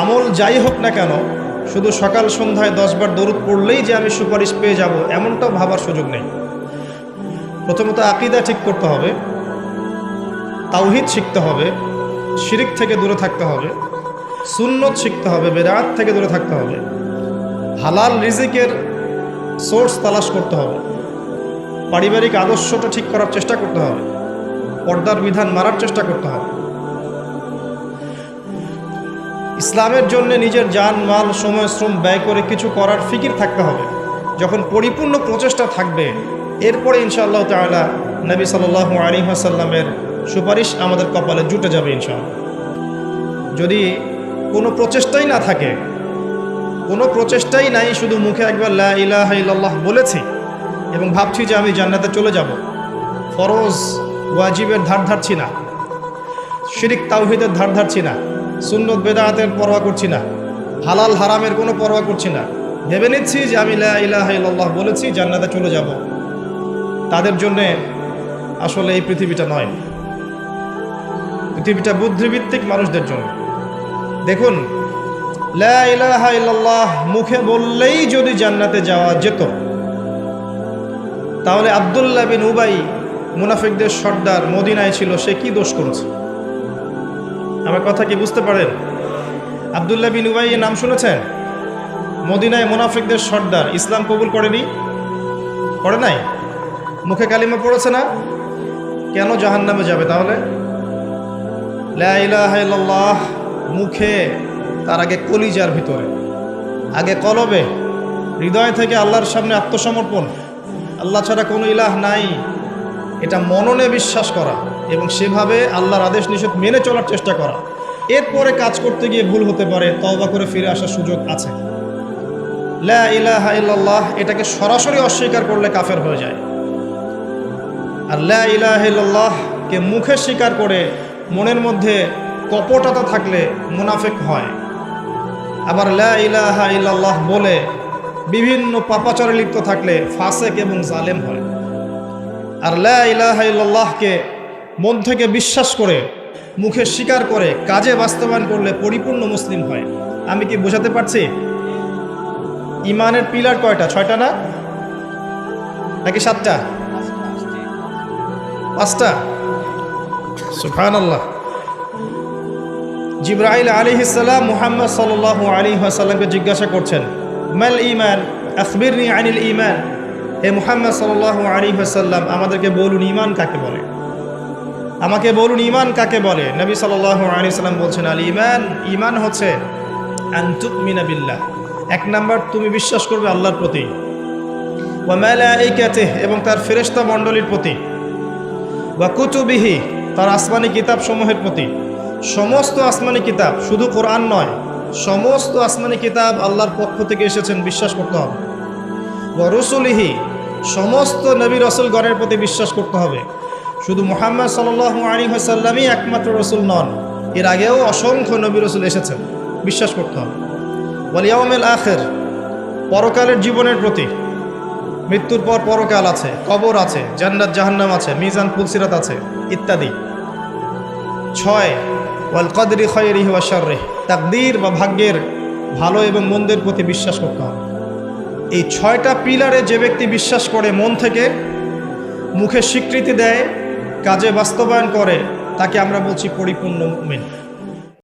আমল যাই হোক না কেন, শুধু সকাল সন্ধ্যায় দশবার দরুদ পড়লেই যে আমি সুপারিশ পেয়ে যাব, এমনটাও ভাবার সুযোগ নেই। প্রথমত আকিদা ঠিক করতে হবে, তাওহিদ শিখতে হবে, শিরিক থেকে দূরে থাকতে হবে, সুন্নত শিখতে হবে বেরাত থেকে দূরে থাকতে হবে, হালাল রিজিকের সোর্স তালাশ করতে হবে, পারিবারিক আদর্শটা ঠিক করার চেষ্টা করতে হবে, পর্দার বিধান মারার চেষ্টা করতে হবে। ইসলামের জন্য নিজের যান মাল, সময়, শ্রম ব্যয় করে কিছু করার ফিকির থাকতে হবে। যখন পরিপূর্ণ প্রচেষ্টা থাকবে, এরপরে ইনশাআল্লাহ তাআলা নবী সাল্লাল্লাহু আলাইহি ওয়াসাল্লামের সুপারিশ আমাদের কপালে জুটে যাবে ইনশাআল্লাহ। যদি কোনো প্রচেষ্টাই না থাকে, কোনো প্রচেষ্টাই নাই, শুধু মুখে একবার লা ইলাহা বলেছি এবং ভাবছি যে আমি জান্নাতে চলে যাব, ফরজ, ওয়াজিবের ধার ধারছি না, শিরিক তাওহিদের ধার ধারছি না সুন্নত বেদায়াতের পরোয়া করছি না। হালাল হারামের কোনো পরোয়া করছি না। ভেবে নিচ্ছি যে আমি লা ইলাহা ইল্লাল্লাহ বলেছি, জান্নাতে চলে যাব। তাদের জন্যে আসলে এই পৃথিবীটা নয়। পৃথিবীটা বুদ্ধিভিত্তিক মানুষদের জন্য। দেখুন, লা ইলাহা ইল্লাল্লাহ মুখে বললেই যদি জান্নাতে যাওয়া যেত, তাহলে আবদুল্লাহ বিন উবাই মুনাফিকদের সর্দার মদিনায় ছিল, সে কি দোষ করেছে? আমার কথা কি বুঝতে পারেন? আবদুল্লাহ বিন উবাই নাম শুনেছেন? মদিনায় মোনাফিকদের সর্দার, ইসলাম কবুল করেনি? করে নাই? মুখে কালিমা পড়েছে না? কেন জাহান্নামে যাবে তাহলে? মুখে, তার আগে কলিজার ভিতরে। আগে কলবে, হৃদয় থেকে আল্লাহর সামনে আত্মসমর্পণ। আল্লাহ ছাড়া কোনো ইলাহ নাই। এটা মননে বিশ্বাস করা। এবং সেভাবে আল্লাহর আদেশ নিষেধ মেনে চলার চেষ্টা করা। এরপরে কাজ করতে গিয়ে ভুল হতে পারে, তওবা করে ফিরে আসার সুযোগ আছে। লা এটাকে সরাসরি অস্বীকার করলে কাফের হয়ে যায়। আর লা ইলাহা মুখে স্বীকার করে, মনের মধ্যে কপটতা থাকলে মুনাফেক হয়। আবার লা বলে, বিভিন্ন পাপাচারে লিপ্ত থাকলে ফাসেক এবং জালেম হয়। আর লা ইলাহা মন থেকে বিশ্বাস করে, মুখে স্বীকার করে, কাজে বাস্তবায়ন করলে পরিপূর্ণ মুসলিম হয়। আমি কি বোঝাতে পারছি? ইমানের পিলার কয়টা? ছয়টা না? নাকি সাতটা? পাঁচটা? সুফান আল্লাহ জিব্রাইল আলী ইসাল্লাম মুহাম্মদ সাল্লাহ আলী আসাল্লামকে জিজ্ঞাসা করছেন, মাল ইমান আখবিরনি আনিল ইমান হে মুহাম্মদ সাল্লাহ আলী আসাল্লাম আমাদেরকে বলুন ইমান কাকে বলে? আমাকে বলুন ইমান কাকে বলে? নবী সাল্লাহ আলী সাল্লাম বলছেন, আল ইমান ইমান হচ্ছে বিল্লাহ। এক নাম্বার, তুমি বিশ্বাস করবে আল্লাহর প্রতি। এবং তার ফেরেশতা মণ্ডলীর প্রতি। বা কুতুবিহি, তার আসমানি কিতাব সমূহের প্রতি। সমস্ত আসমানি কিতাব শুধু কোরআন নয়, সমস্ত আসমানি কিতাব আল্লাহর পক্ষ থেকে এসেছেন, বিশ্বাস করতে হবে। ওয়া রসুলিহি, সমস্ত নবী রসুলগণের প্রতি বিশ্বাস করতে হবে। শুধু মোহাম্মদ সাল্লাল্লাহু আলী সাল্লামই একমাত্র রসুল নন। এর আগেও অসংখ্য নবী রসুল এসেছেন। বিশ্বাস করতে হবে। ওয়ালিয়াউমেল আখের, পরকালের জীবনের প্রতি মৃত্যুর পর পরকাল আছে, কবর আছে, জান্নাত, জাহান্নাম আছে, মিজান পুলসিরাত আছে, ইত্যাদি। ছয়, ওয়াল কদরি খয়রিহি ওয়া শাররিহ, তাকদীর বা ভাগ্যের ভালো এবং মন্দের প্রতি বিশ্বাস করতে হবে। এই ছয়টা পিলারে যে ব্যক্তি বিশ্বাস করে মন থেকে মুখে স্বীকৃতি দেয় কাজে বাস্তবায়ন করে তাকে আমরা বলছি পরিপূর্ণ মুমিন।